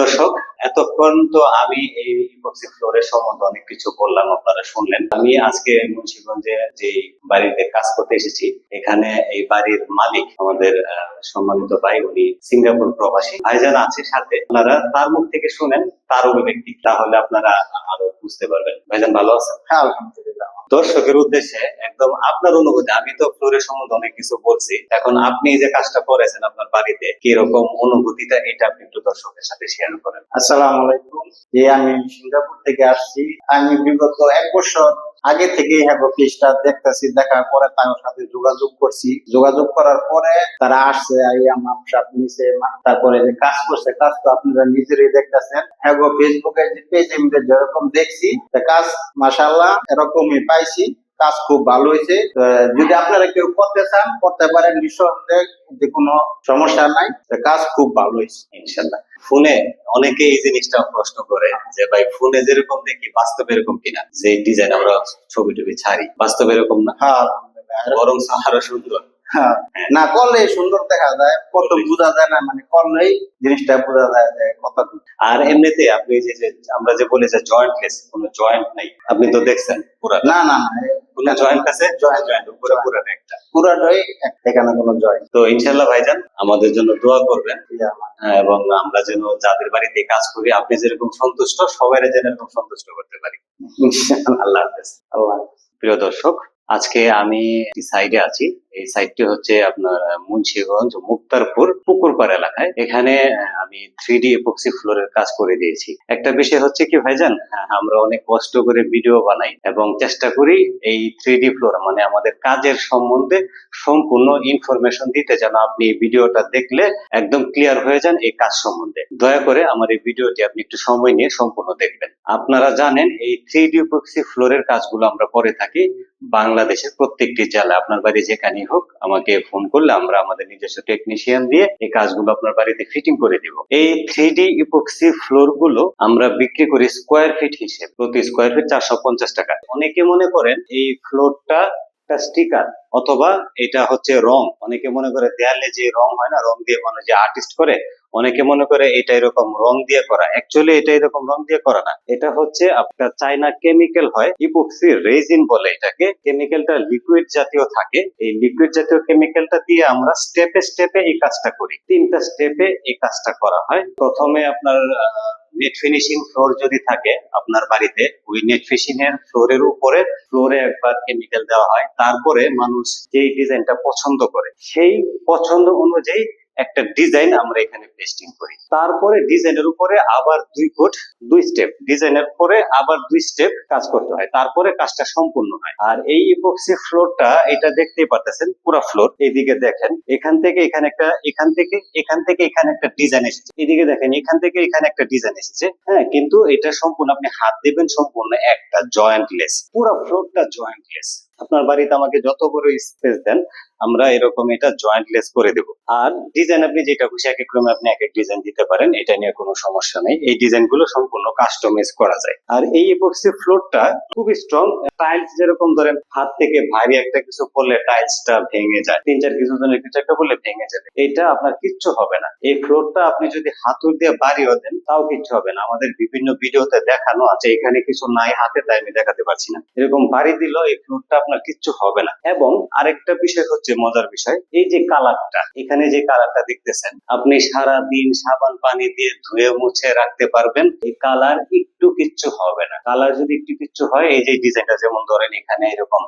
দর্শক এতক্ষণ তো আমি এই ইপক্সি ফ্লোরের সম্বন্ধে অনেক কিছু বললাম, আপনারা শুনলেন। আমি আজকে মুন্সিগঞ্জে যে বাড়িতে কাজ করতে এসেছি, এখানে এই বাড়ির মালিক আমাদের সম্মানিত ভাই, উনি সিঙ্গাপুর প্রবাসী। ভাইজান আছে সাথে, আপনারা তার মুখ থেকে শুনেন, তার অভিব্যক্তি তাহলে আপনারা আরও বুঝতে পারবেন। ভাইজান, ভালো আছেন? হ্যাঁ আলহামদুলিল্লাহ। দর্শকের উদ্দেশ্যে একদম আপনার অনুভূতি, আমি তো ফ্লোরের সম্বন্ধে অনেক কিছু বলছি। এখন আপনি যে কাজটা করেছেন আপনার বাড়িতে, কীরকম অনুভূতিটা এটা আপনি একটু দর্শকের সাথে শেয়ার করেন। আসসালাম আলাইকুম। যে আমি সিঙ্গাপুর থেকে আসছি। আমি বিগত এক বছর আগে থেকে হ্যাপো পেজটা দেখতেছি, দেখার পরে তার সাথে যোগাযোগ করছি। যোগাযোগ করার পরে তারা আসছে মাপসাপ নিছে তারপরে যে কাজ করছে, কাজ তো আপনারা নিজেরই দেখতেছেন। হ্যাগো ফেসবুকে যে পেজ যেরকম দেখছি কাজ মাসাল্লাহ এরকমই পাইছি। কাজ খুব ভালো হয়েছে। যদি আপনারা কেউ করতে চান করতে পারেন নিঃসন্দেহে যে কোনো সমস্যা নাই। কাজ খুব ভালো হয়েছে ইনশাল্লাহ ফোনে অনেকে এই জিনিসটা প্রশ্ন করে যে ভাই ফোনে যেরকম দেখি বাস্তব এরকম কিনা? যে ডিজাইন আমরা ছবি টবি ছাড়ি বাস্তবে এরকম না। হ্যাঁ। বরং আরও সুন্দর। না করলে সুন্দর দেখা যায় কত বোঝা যায় না মানে করলেই জিনিসটা বোঝা যায় যে কত আর এমনিতে আপনি যে যে আমরা যে বলি যে জয়েন্টলেস কোনো জয়েন্ট নাই। আপনি তো দেখছেন পুরা না না না কোনো জয়েন্ট আছে? জয়েন্ট জয়েন্ট উপরে পুরো একটা। পুরাটাই এখানে কোনো জয় তো ভাইজান আমাদের জন্য দোয়া করবেন। হ্যাঁ, এবং আমরা যেন যাদের বাড়িতে কাজ করি আপনি যেরকম সন্তুষ্ট সবাই যেন এরকম সন্তুষ্ট করতে পারি। আল্লাহ হাফেজ। আল্লাহ প্রিয় দর্শক আজকে আমি সাইডে আছি। এই সাইডটি হচ্ছে আপনার মুন্সিগঞ্জ মুক্তারপুর পুকুরপাড় এলাকায়। এখানে আমি থ্রি ডি এপক্সি ফ্লোরের কাজ করে দিয়েছি। একটা বিষয় হচ্ছে কি ভাইজান হ্যাঁ, আমরা অনেক কষ্ট করে ভিডিও বানাই এবং চেষ্টা করি এই থ্রি ডি ফ্লোর মানে আমাদের কাজের সম্বন্ধে সম্পূর্ণ ইনফরমেশন দিতে যেন আপনি ভিডিওটা দেখলে একদম ক্লিয়ার হয়ে যান এই কাজ সম্বন্ধে। দয়া করে আমার এই ভিডিওটি আপনি একটু সময় নিয়ে সম্পূর্ণ দেখবেন। আপনারা জানেন এই থ্রি ডি এপক্সি ফ্লোরের কাজগুলো আমরা করে থাকি বাংলাদেশের প্রত্যেকটি জেলা আপনার বাড়ি যেখানেই হোক, আমাকে ফোন করলে আমরা আমাদের নিজস্ব টেকনিশিয়ান দিয়ে এই কাজগুলো আপনার বাড়িতে ফিটিং করে দিব। এই থ্রি ডি ইপক্সি ফ্লোরগুলো আমরা বিক্রি করি স্কোয়ার ফিট হিসেবে, প্রতি স্কোয়ার ফিট চারশো পঞ্চাশ টাকা। অনেকে মনে করেন এই ফ্লোরটা স্টিকার অথবা এটা হচ্ছে রং। অনেকে মনে করে দেয়ালে যে রং হয় না, রং দিয়ে মানে যে আর্টিস্ট করে অনেকে মনে করে এটা এরকম রং দিয়ে করা। অ্যাকচুয়ালি এটা এরকম রং দিয়ে করা না। এটা হচ্ছে আপনার চাইনা কেমিক্যাল হয় ইপোক্সি রেজিন বলে এটাকে। কেমিক্যালটা লিকুইড জাতীয় থাকে। এই লিকুইড জাতীয় কেমিক্যালটা দিয়ে আমরা স্টেপে স্টেপে এই কাজটা করি। তিনটা স্টেপে এই কাজটা করা হয়। প্রথমে আপনার নেট ফিনিশিং ফ্লোর যদি থাকে আপনার বাড়িতে, ওই নেট ফিনিশিং এর ফ্লোরের উপরে ফ্লোরে একবার কেমিক্যাল দেওয়া হয়। তারপরে মানুষ যেই ডিজাইনটা পছন্দ করে, সেই পছন্দ অনুযায়ী একটা ডিজাইন আমরা এখানে পেস্টিং করি। তারপরে ডিজাইনের উপরে আবার দুই ফুট দুই স্টেপ ডিজাইনের পরে আবার দুই স্টেপ কাজ করতে হয়। তারপরে কাজটা সম্পূর্ণ হয়। আর এই ইপক্সি ফ্লোরটা এটা দেখতেই পারতেছেন, পুরো ফ্লোর এইদিকে দেখেন, এখান থেকে এখানে একটা, এখান থেকে এখান থেকে এখানে একটা ডিজাইন এসেছে। এদিকে দেখেন, এখান থেকে এখানে একটা ডিজাইন এসেছে। হ্যাঁ কিন্তু এটা সম্পূর্ণ আপনি হাত দিবেন সম্পূর্ণ একটা জয়েন্টলেস পুরো ফ্লোরটা জয়েন্টলেস আপনার বাড়িতে আমাকে যত বড় স্পেস দেন, আমরা এরকম এটা জয়েন্টলেস করে দেব। আর ডিজাইন আপনি যেটা খুশি, এক এক ক্রমে আপনি এক এক ডিজাইন দিতে পারেন, এটা নিয়ে কোনো সমস্যা নেই। এই ডিজাইনগুলো সম্পূর্ণ কাস্টমাইজ করা যায়। আর এই এপক্সি ফ্লোরটা খুবই স্ট্রং টাইলস যেরকম ধরেন, হাত থেকে ভারী একটা কিছু করলে টাইলসটা ভেঙে যায়। তিন চার কিছু জনের কিছু একটা করলে ভেঙে যাবে। এটা আপনার কিচ্ছু হবে না। এই ফ্লোরটা আপনি যদি হাতুর দিয়ে বাড়িও দেন, তাও কিচ্ছু হবে না। আমাদের বিভিন্ন ভিডিওতে দেখানো আছে, এখানে কিছু নাই হাতে, তাই আমি দেখাতে পারছি না। এরকম বাড়ি দিলেও এই ফ্লোরটা আপনার কিচ্ছু হবে না। এবং আরেকটা বিষয় হচ্ছে মজার বিষয়, এই যে কালারটা, এখানে যে কালারটা দেখতেছেন, আপনি সারা দিন সাবান পানি দিয়ে ধুয়ে মুছে রাখতে পারবেন। এই কালার একটু কিচ্ছু হবে না। কালার যদি একটু কিচ্ছু হয়, এই যে ডিজাইনটা যেমন ধরেন এখানে এরকম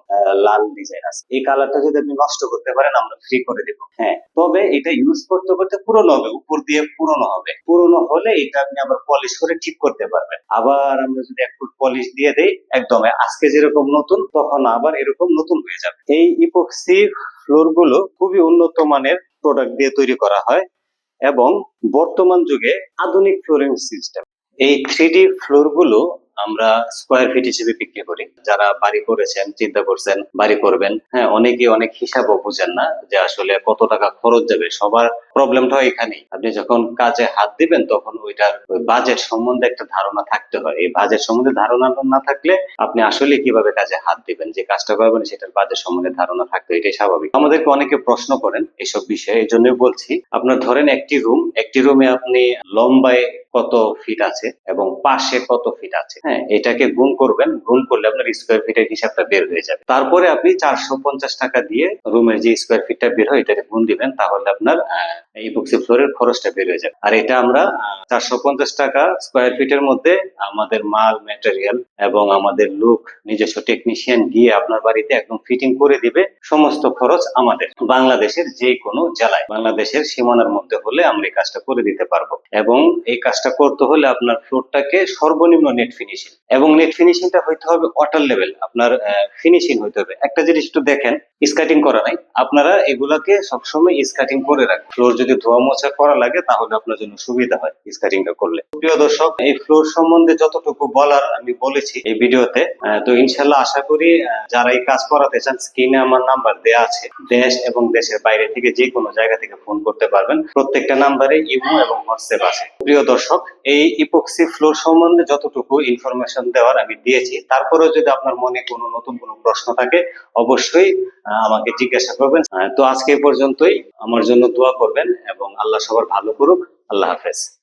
লাল ডিজাইন আছে। এই কালারটা যদি আপনি নষ্ট করতে পারেন, আমরা ফ্রি করে দেবো। হ্যাঁ তবে এটা ইউজ করতে করতে পুরনো হবে, উপর দিয়ে পুরনো হবে। পুরনো হলে এটা আপনি আবার পলিশ করে ঠিক করতে পারবেন। আবার আমরা যদি এক ফুট পলিশ দিয়ে দেই, একদম, আজকে যেরকম নতুন, তখন আবার এরকম নতুন হয়ে যাবে। এই ইপক্সি ফ্লোরগুলো খুবই উন্নত মানের প্রোডাক্ট দিয়ে তৈরি করা হয়, এবং বর্তমান যুগে আধুনিক ফ্লোরিং সিস্টেম এই থ্রি ডি ফ্লোরগুলো আমরা স্কোয়ার ফিট হিসেবে বিক্রি করি। যারা বাড়ি করেছেন, চিন্তা করছেন, বাড়ি করবেন হ্যাঁ অনেকে অনেক হিসাবও বুঝেন না যে আসলে কত টাকা খরচ যাবে। সবার প্রবলেমটা এখানেই। আপনি যখন কাজে হাত দিবেন, তখন ওইটার ওই বাজেট সম্বন্ধে একটা ধারণা থাকতে হয়। এই বাজেট সম্বন্ধে ধারণা না থাকলে আপনি আসলে কীভাবে কাজে হাত দিবেন, যে কাজটা করবেন, সেটার বাজেট সম্বন্ধে ধারণা থাকতে এটাই স্বাভাবিক। আমাদেরকে অনেকে প্রশ্ন করেন এসব বিষয়ে এই জন্যই বলছি, আপনার ধরেন একটি রুম একটি রুমে আপনি লম্বায় কত ফিট আছে এবং পাশে কত ফিট আছে? হ্যাঁ এটাকে গুণ করবেন, গুণ করলে আপনার স্কোয়ার ফিটের হিসাবটা বের হয়ে যাবে। তারপরে আপনি চারশো পঞ্চাশ টাকা দিয়ে রুমের যে স্কোয়ার ফিটটা বের হয়, এটাকে গুণ দিবেন, তাহলে আপনার ইপক্সি ফ্লোরের খরচটা বের হয়ে যাবে। আর এটা আমরা চারশো পঞ্চাশ টাকা স্কোয়ার ফিটের মধ্যে আমাদের মাল ম্যাটেরিয়াল এবং আমাদের লুক নিজস্ব টেকনিশিয়ান গিয়ে আপনার বাড়িতে একদম ফিটিং করে দিবে সমস্ত খরচ আমাদের, বাংলাদেশের যে কোনো জেলায়। বাংলাদেশের সীমানার মধ্যে হলে আমরা এই কাজটা করে দিতে পারব। এবং এই কাজটা করতে হলে আপনার ফ্লোরটাকে সর্বনিম্ন নেট ফিনিশিং এবং নেট ফিনিশিংটা হইতে হবে ওয়াটার লেভেল আপনার ফিনিশিং হইতে হবে। একটা জিনিস একটু দেখেন স্কাটিং করা নাই। আপনারা এগুলাকে সবসময় স্কাটিং করে রাখেন। ফ্লোর যদি ধোয়া মোছা করা লাগে, তাহলে আপনার জন্য সুবিধা হয় স্কাটিংটা করলে। প্রিয় দর্শক, এই ফ্লোর সম্বন্ধে যতটুকু বলার আমি বলেছি এই ভিডিওতে তো ইনশাল্লাহ আশা করি যারা এই কাজ করাতে চান স্ক্রিনে আমার নাম্বার দেয়া আছে। দেশ এবং দেশের বাইরে থেকে যে কোনো জায়গা থেকে ফোন করতে পারবেন। প্রত্যেকটা নাম্বারে ইমো এবং হোয়াটসঅ্যাপ আছে। প্রিয় দর্শক, এই ইপক্সি ফ্লোর সম্বন্ধে যতটুকু ইনফরমেশন দেওয়ার আমি দিয়েছি, তারপরেও যদি আপনার মনে কোনো নতুন কোনো প্রশ্ন থাকে, অবশ্যই আমাকে জিজ্ঞাসা করবেন। তো আজকে পর্যন্তই। আমার জন্য দোয়া করবেন। এবং আল্লাহ সবার ভালো করুক আল্লাহ হাফেজ।